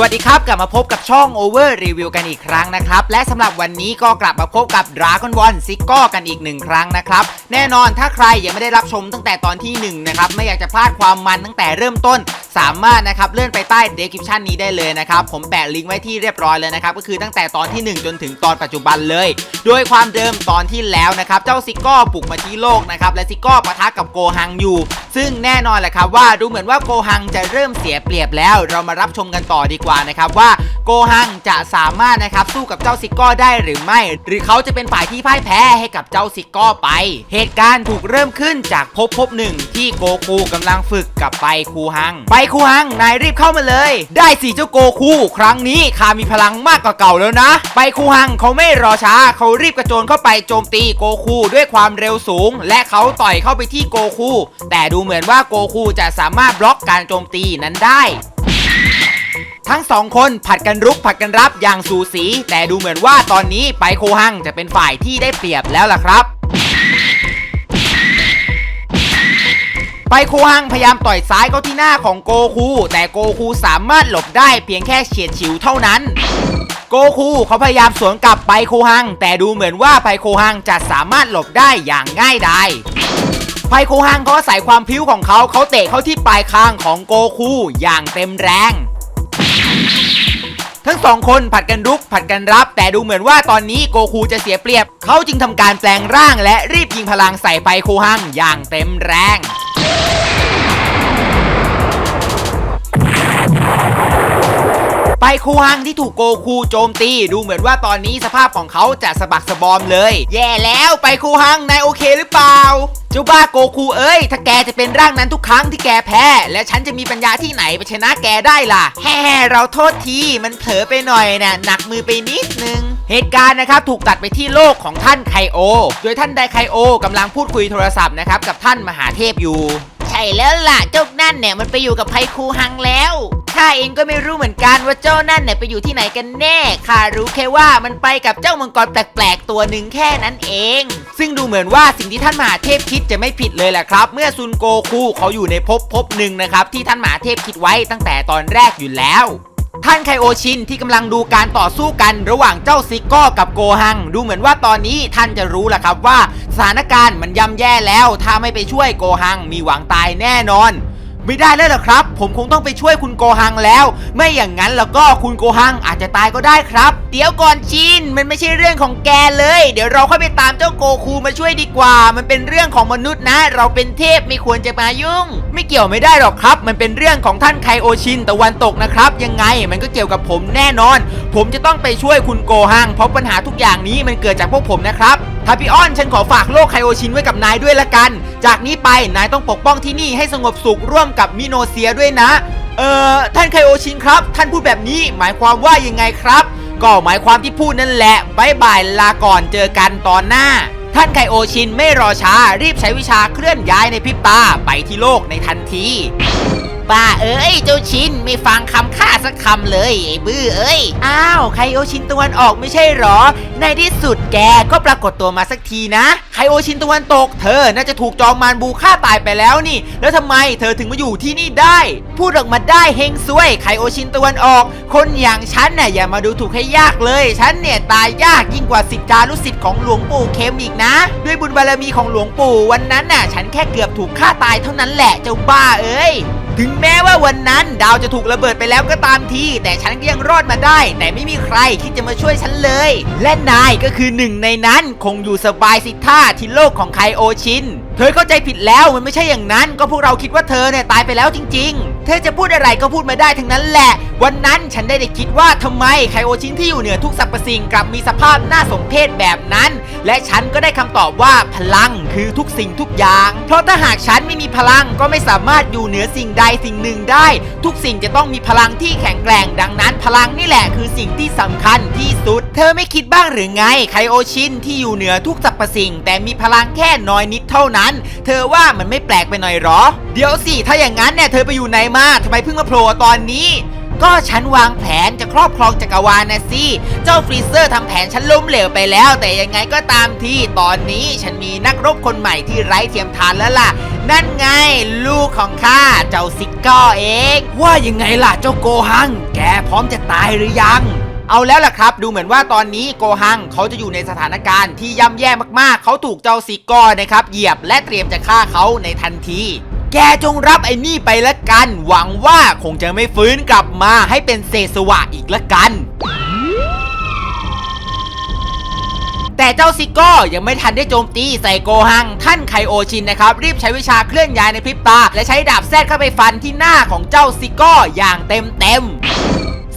วัสดีครับ กลับมาพบกับช่อง Over Review กันอีกครั้งนะครับ และสำหรับวันนี้ก็กลับมาพบกับ Dragon Ball z i g g o กันอีกหนึ่งครั้งนะครับ แน่นอนถ้าใครยังไม่ได้รับชมตั้งแต่ตอนที่1นะครับไม่อยากจะพลาดความมันตั้งแต่เริ่มต้นสามารถนะครับเลื่อนไปใต้ description นี้ได้เลยนะครับผมแปะลิงก์ไว้ที่เรียบร้อยเลยนะครับก็คือตั้งแต่ตอนที่ 1 จนถึงตอนปัจจุบันเลย โดยความเดิมตอนที่แล้วนะครับเจ้าซิกโก้บุกมาที่โลกนะครับและซิกโก้ปะทะกับโกฮังอยู่ ซึ่งแน่นอนแหละครับว่าดูเหมือนว่าโกฮังจะเริ่มเสียเปรียบแล้ว เรามารับชมกันต่อดีกว่านะครับว่าโกฮังจะสามารถนะครับสู้กับเจ้าซิกโก้ได้หรือไม่ หรือเขาจะเป็นฝ่ายที่พ่ายแพ้ให้กับเจ้าซิกโก้ไป เหตุการณ์ถูกเริ่มขึ้นจากภพภพหนึ่งที่โกคูกำลังฝึกกับไปคูฮัง ไปคูฮัง นายรีบเข้ามาเลย ได้สิเจ้าโกคูครั้งนี้ข้ามีพลังมากกว่าเก่าแล้วนะ ไปคูฮังเขาไม่รอช้าเขารีบกระโจนเข้าไปโจมตีโกคูด้วยความเร็วสูง และเขาต่อยเข้าไปที่โกคู แต่ดูเหมือนว่าโกคูจะสามารถบล็อกการโจมตีนั้นได้ทั้งสองคนผัดกันรุกผัดกันรับอย่างสูสี แต่ดูเหมือนว่าตอนนี้ไปโคฮังจะเป็นฝ่ายที่ได้เปรียบแล้วล่ะครับ ไปโคฮังพยายามต่อยซ้ายเข้าที่หน้าของโกคูแต่โกคูสามารถหลบได้เพียงแค่เฉียดฉิวเท่านั้นโกคูเขาพยายามสวนกลับไปโคฮัง แต่ดูเหมือนว่าไปโคฮังจะสามารถหลบได้อย่างง่ายดายไพโคฮังเขาอาศัยความพิ้วของเขาเขาเตะเข้าที่ปลายคางของโกคูอย่างเต็มแรง ทั้งสองคนผัดกันรุกผัดกันรับ แต่ดูเหมือนว่าตอนนี้โกคูจะเสียเปรียบ เขาจึงทำการแปลงร่างและรีบยิงพลังใส่ไพโคฮังอย่างเต็มแรง ไปคูฮังที่ถูกโกคูโจมตี ดูเหมือนว่าตอนนี้สภาพของเขาจะสะบักสะบอมเลย แย่แล้วไปคูฮังนายโอเคหรือเปล่าเจ้าบ้าโกคูเอ้ย ถ้าแกจะเป็นร่างนั้นทุกครั้งที่แกแพ้ และฉันจะมีปัญญาที่ไหนไปชนะแกได้ล่ะ แฮ่เราโทษที มันเผลอไปหน่อยนะ่ะหนักมือไปนิดนึง เหตุการณ์นะครับถูกตัดไปที่โลกของท่านไคโอ โดยท่านไดไคโอกำลังพูดคุยโทรศัพท์นะครับกับท่านมหาเทพอยู่ แล้วล่ะเจ้านั่นเนี่ยมันไปอยู่กับไพคูฮังแล้วข้าเองก็ไม่รู้เหมือนกันว่าเจ้านั่นเนี่ยไปอยู่ที่ไหนกันแน่ข้ารู้แค่ว่ามันไปกับเจ้ามังกรแปลกๆตัวหนึ่งแค่นั้นเอง ซึ่งดูเหมือนว่าสิ่งที่ท่านมหาเทพคิดจะไม่ผิดเลยแหละครับ เมื่อซุนโกคูเขาอยู่ในภพภพหนึ่งนะครับที่ท่านมหาเทพคิดไว้ตั้งแต่ตอนแรกอยู่แล้ว ท่านไคโอชินที่กำลังดูการต่อสู้กันระหว่างเจ้าซิกโก้กับโกฮัง ดูเหมือนว่าตอนนี้ท่านจะรู้แหละครับว่าสถานการณ์มันย่ำแย่แล้ว ถ้าไม่ไปช่วยโกฮังมีหวังตายแน่นอน ไม่ได้แล้วเหรอครับ ผมคงต้องไปช่วยคุณโกฮังแล้ว ไม่อย่างนั้นแล้วก็คุณโกฮังอาจจะตายก็ได้ครับ เดี๋ยวก่อนชิน มันไม่ใช่เรื่องของแกเลย เดี๋ยวเราค่อยไปตามเจ้าโกคูมาช่วยดีกว่า มันเป็นเรื่องของมนุษย์นะ เราเป็นเทพไม่ควรจะมายุ่ง ไม่เกี่ยวไม่ได้หรอกครับ มันเป็นเรื่องของท่านไคโอชินตะวันตกนะครับ ยังไงมันก็เกี่ยวกับผมแน่นอน ผมจะต้องไปช่วยคุณโกฮัง เพราะปัญหาทุกอย่างนี้มันเกิดจากพวกผมนะครับ ทาปิออนฉันขอฝากโลกไคโอชินไว้กับนายด้วยละกัน จากนี้ไปนายต้องปกป้องที่นี่ให้สงบสุขร่วมกับมิโนเซียด้วยนะ เอ่อ ท่านไคโอชินครับ ท่านพูดแบบนี้หมายความว่ายังไงครับ ก็หมายความที่พูดนั่นแหละบายบายลาก่อนเจอกันตอนหน้า ท่านไคโอชินไม่รอช้ารีบใช้วิชาเคลื่อนย้ายในพริบตาไปที่โลกในทันที ป้าเอ้ยเจ้าชินไม่ฟังคำข้าสักคำเลยไอ้บื้อเอ้ยอ้าวไคโอชินตะวันออกไม่ใช่หรอ ในที่สุดแกก็ปรากฏตัวมาสักทีนะไคโอชินตะวันตกเธอน่าจะถูกจอมมารบูฆ่าตายไปแล้วนี่ แล้วทำไมเธอถึงมาอยู่ที่นี่ได้ พูดออกมาได้เฮงซวยไคโอชินตะวันออก คนอย่างฉันน่ะอย่ามาดูถูกให้ยากเลย ฉันเนี่ยตายยากยิ่งกว่าสิทธิารุสิทธิ์ของหลวงปู่เข้มอีกนะ ด้วยบุญบารมีของหลวงปู่วันนั้นน่ะ ฉันแค่เกือบถูกฆ่าตายเท่านั้นแหละเจ้าบ้าเอ้ย ถึงแม้ว่าวันนั้นดาวจะถูกระเบิดไปแล้วก็ตามที แต่ฉันก็ยังรอดมาได้ แต่ไม่มีใครคิดจะมาช่วยฉันเลย และนายก็คือหนึ่งในนั้นคงอยู่สบายสิท่าที่โลกของไคโอชิน เธอเข้าใจผิดแล้วมันไม่ใช่อย่างนั้น ก็พวกเราคิดว่าเธอเนี่ยตายไปแล้วจริง ๆ เธอจะพูดอะไรก็พูดมาได้ทั้งนั้นแหละ วันนั้นฉันได้ได้คิดว่าทำไมไคโอชินที่อยู่เหนือทุกสรรพสิ่งกลับมีสภาพน่าสมเพชแบบนั้น และฉันก็ได้คำตอบว่าพลังคือทุกสิ่งทุกอย่าง เพราะถ้าหากฉันไม่มีพลังก็ไม่สามารถอยู่เหนือสิ่งใดสิ่งหนึ่งได้ ทุกสิ่งจะต้องมีพลังที่แข็งแกร่งดังนั้น พลังนี่แหละคือสิ่งที่สำคัญที่สุด เธอไม่คิดบ้างหรือไงไคโอชินที่อยู่เหนือทุกสรรพสิ่ง แต่มีพลังแค่น้อยนิดเท่านั้นเธอว่ามันไม่แปลกไปหน่อยหรอ เดี๋ยวสิ ถ้าอย่างนั้นเนี่ยเธอไปอยู่ไหนมาทำไมเพิ่งมาโผล่ตอนนี้ ก็ฉันวางแผนจะครอบครองจักรวาลนะสิ เจ้าฟรีเซอร์ทำแผนฉันล้มเหลวไปแล้ว แต่ยังไงก็ตามที่ตอนนี้ฉันมีนักรบคนใหม่ที่ไร้เทียมทานแล้วล่ะ นั่นไง ลูกของข้าเจ้าซิกก้อเอง ว่ายังไงล่ะเจ้าโกหัง แกพร้อมจะตายหรือยัง เอาแล้วล่ะครับ ดูเหมือนว่าตอนนี้โกหังเขาจะอยู่ในสถานการณ์ที่ย่ำแย่มากๆ เขาถูกเจ้าซิกก้อนะครับเหยียบและเตรียมจะฆ่าเขาในทันที แกจงรับไอ้นี่ไปละกัน หวังว่าคงจะไม่ฟื้นกลับมาให้เป็นเศษสวะอีกละกันแต่เจ้าซิโก้ยังไม่ทันได้โจมตีใส่โกหัง ท่านไคโอชินนะครับ รีบใช้วิชาเคลื่อนย้ายในพริบตา และใช้ดาบแซดเข้าไปฟันที่หน้าของเจ้าซิโก้อย่างเต็มเต็ม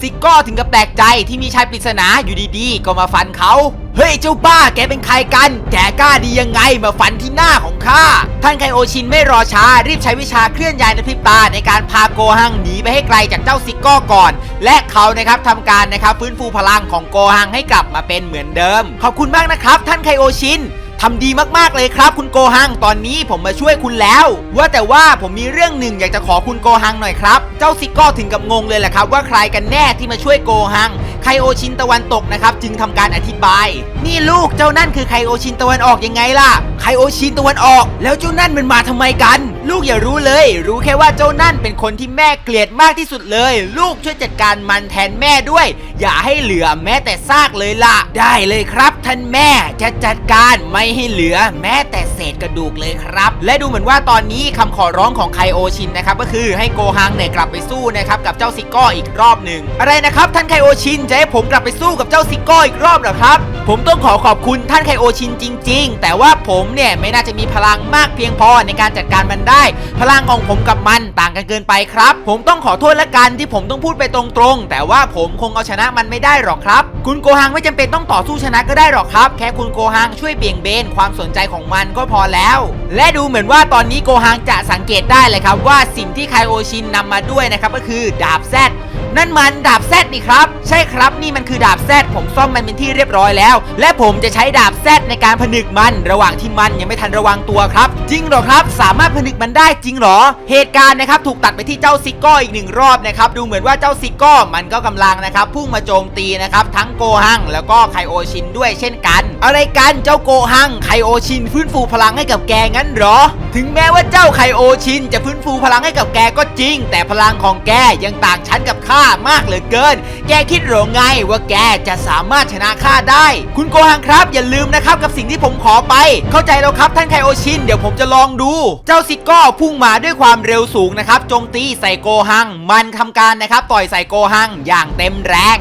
ซิโก้ถึงกับแปลกใจที่มีชายปริศนาอยู่ดีๆ ก็มาฟันเขา เฮ้ยเจ้าบ้าแกเป็นใครกัน แกกล้าดียังไงมาฟันที่หน้าของข้า ท่านไคโอชินไม่รอช้า รีบใช้วิชาเคลื่อนย้ายในพริบตาในการพาโกหังหนีไปให้ไกลจากเจ้าซิโก้ก่อน และเขานะครับทำการนะครับฟื้นฟูพลังของโกหังให้กลับมาเป็นเหมือนเดิม ขอบคุณมากนะครับ ท่านไคโอชิน ทำดีมากๆเลยครับ คุณโกฮังตอนนี้ผมมาช่วยคุณแล้ว ว่าแต่ว่าผมมีเรื่องหนึ่งอยากจะขอคุณโกฮังหน่อยครับ เจ้าซิโก้ถึงกับงงเลยแหละครับ ว่าใครกันแน่ที่มาช่วยโกฮังไคโอชินตะวันตกนะครับจึงทำการอธิบาย นี่ลูกเจ้านั่นคือไคโอชินตะวันออกยังไงล่ะไคโอชินตะวันออก แล้วเจ้านั่นมันมาทำไมกัน ลูกอย่ารู้เลย รู้แค่ว่าเจ้านั่นเป็นคนที่แม่เกลียดมากที่สุดเลย ลูกช่วยจัดการมันแทนแม่ด้วย อย่าให้เหลือแม้แต่ซากเลยล่ะ ได้เลยครับ ท่านแม่จะจัดการไม่ให้เหลือแม้แต่เศษกระดูกเลยครับ และดูเหมือนว่าตอนนี้คำขอร้องของไคโอชินนะครับก็คือให้โกฮังเนี่ยกลับไปสู้นะครับกับเจ้าซิโก้อีกรอบหนึ่งอะไรนะครับท่านไคโอชินจะให้ผมกลับไปสู้กับเจ้าซิโก้อีกรอบเหรอครับ ผมต้องขอขอบคุณท่านไคโอชินจริง ๆ แต่ว่าผมเนี่ยไม่น่าจะมีพลังมากเพียงพอในการจัดการมันได้พลังของผมกับมันต่างกันเกินไปครับ ผมต้องขอโทษละกันที่ผมต้องพูดไปตรงๆ แต่ว่าผมคงเอาชนะมันไม่ได้หรอกครับ คุณโกฮังไม่จำเป็นต้องต่อสู้ชนะก็ได้หรอกครับ แค่คุณโกฮังช่วยเบี่ยงเบนความสนใจของมันก็พอแล้ว และดูเหมือนว่าตอนนี้โกฮังจะสังเกตได้เลยครับว่าสิ่งที่ไคโอชินนำมาด้วยนะครับก็คือดาบแซด นั่นมันดาบแซดนี่ครับ ใช่ครับนี่มันคือดาบแซดผมซ่อมมันเป็นที่เรียบร้อยแล้ว และผมจะใช้ดาบแซดในการผนึกมัน ระหว่างที่มันยังไม่ทันระวังตัวครับ จริงเหรอครับ สามารถผนึกมันได้จริงเหรอ เหตุการณ์นะครับถูกตัดไปที่เจ้าซิโก้อีกหนึ่งรอบนะครับดูเหมือนว่าเจ้าซิโก้มันก็กำลังนะครับพุ่งมาโจมตีนะครับทั้งโกหังแล้วก็ไคโอชินด้วยเช่นกัน อะไรกันเจ้าโกหังไคโอชินฟื้นฟูพลังให้กับแกงั้นเหรอ ถึงแม้ว่าเจ้าไคโอชินจะฟื้นฟูพลังให้กับแกก็จริง แต่พลังของแกยังต่างชั้นกับข้ามากเหลือเกิน แกคิดหรือไงว่าแกจะสามารถชนะข้าได้ คุณโกหังครับ อย่าลืมนะครับกับสิ่งที่ผมขอไป เข้าใจแล้วครับท่านไคโอชิน เดี๋ยวผมจะลองดู เจ้าซิกก็พุ่งมาด้วยความเร็วสูงนะครับโจมตีใส่โกหัง มันทำการนะครับต่อยใส่โกหังอย่างเต็มแรง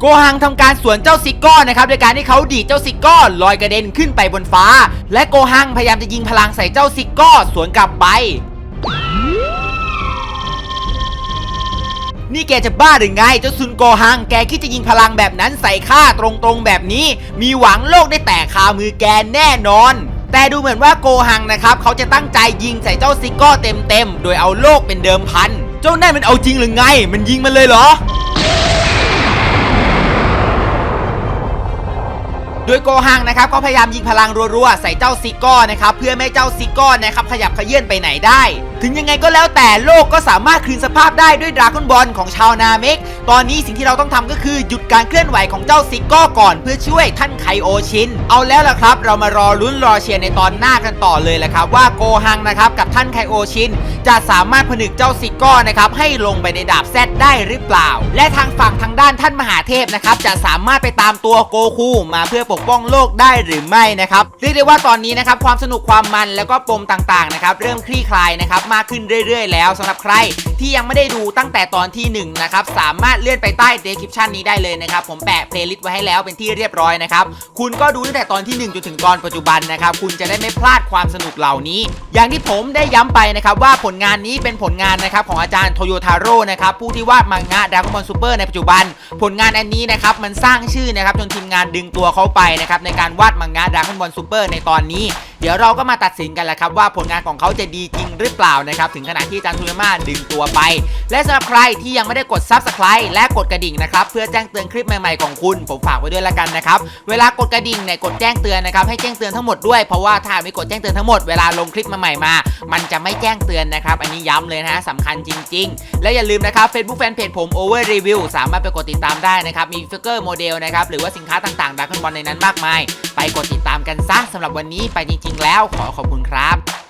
โกหังทำการสวนเจ้าซิกก้อนะครับโดยการที่เขาดีดเจ้าซิกก้อลอยกระเด็นขึ้นไปบนฟ้า และโกหังพยายามจะยิงพลังใส่เจ้าซิกก้อสวนกลับไป นี่แกจะบ้าหรือไงเจ้าซุนโกหังแกคิดจะยิงพลังแบบนั้นใส่ข้าตรงๆแบบนี้ มีหวังโลกได้แตกคามือแกแน่นอน แต่ดูเหมือนว่าโกหังนะครับเขาจะตั้งใจยิงใส่เจ้าซิกก้เต็มๆ โดยเอาโลกเป็นเดิมพัน เจ้านั่นมันเอาจริงหรือไง มันยิงมันเลยเหรอโดยโกหังนะครับก็พยายามยิงพลังรัวๆ ใส่เจ้าซิกก้อนะครับเพื่อไม่ให้เจ้าซิกก้อนะครับขยับเขยื่อนไปไหนได้ถึงยังไงก็แล้วแต่โลกก็สามารถคืนสภาพได้ด้วยดราก้อนบอลของชาวนาเมก ตอนนี้สิ่งที่เราต้องทำก็คือหยุดการเคลื่อนไหวของเจ้าซิกก้ก่อนเพื่อช่วยท่านไคโอชิน เอาแล้วล่ะครับ เรามารอลุ้นรอเชียร์ในตอนหน้ากันต่อเลยแหละครับว่าโกหังนะครับกับท่านไคโอชิน จะสามารถผนึกเจ้าซิกก้นะครับให้ลงไปในดาบแซดได้หรือเปล่า และทางฝั่งทางด้านท่านมหาเทพนะครับจะสามารถไปตามตัวโกคูมาเพื่อปกป้องโลกได้หรือไม่นะครับเรียกได้ว่าตอนนี้นะครับความสนุกความมันแล้วก็ปมต่างๆนะครับเริ่มคลี่คลายนะครับมากขึ้นเรื่อยๆ แล้วสำหรับใครที่ยังไม่ได้ดูตั้งแต่ตอนที่หนึ่งนะครับ สามารถเลื่อนไปใต้เดสคริปชันนี้ได้เลยนะครับ ผมแปะเพลย์ลิสต์ไว้ให้แล้วเป็นที่เรียบร้อยนะครับ คุณก็ดูตั้งแต่ตอนที่หนึ่งจนถึงตอนปัจจุบันนะครับ คุณจะได้ไม่พลาดความสนุกเหล่านี้ อย่างที่ผมได้ย้ำไปนะครับว่าผลงานนี้เป็นผลงานนะครับของอาจารย์โทโยทาโร่นะครับผู้ที่วาดมังงะดราก้อนบอลซูเปอร์ในปัจจุบัน ผลงานอันนี้นะครับมันสร้างชื่อนะครับจนทีมงานดึงตัวเขาไปนะครับในการวาดมังงะดราก้อนบอลซูเปอร์ในตอนนี้เดี๋ยวเราก็มาตัดสินกันแหละครับว่าผลงานของเขาจะดีจริงหรือเปล่านะครับถึงขนาดที่อาจารย์ทูยาม่าดึงตัวไป และสำหรับใครที่ยังไม่ได้กด Subscribe และกดกระดิ่งนะครับเพื่อแจ้งเตือนคลิปใหม่ๆของคุณ ผมฝากไว้ด้วยละกันนะครับเวลากดกระดิ่งเนี่ยกดแจ้งเตือนนะครับให้แจ้งเตือนทั้งหมดด้วยเพราะว่าถ้าไม่กดแจ้งเตือนทั้งหมดเวลาลงคลิปมาใหม่มา มันจะไม่แจ้งเตือนนะครับอันนี้ย้ำเลยนะฮะสำคัญจริง ๆ และอย่าลืมนะครับ Facebook Fanpage ผม Over Review สามารถไปกดติดตามได้นะครับมีฟิกเกอร์โมเดลนะครับหรือว่าสินค้าต่างๆดักคอนบอลในนั้นมากมาย ไปกดติดตามกันซะสำหรับวันนี้ไปจริง ๆ แล้วขอขอบคุณครับ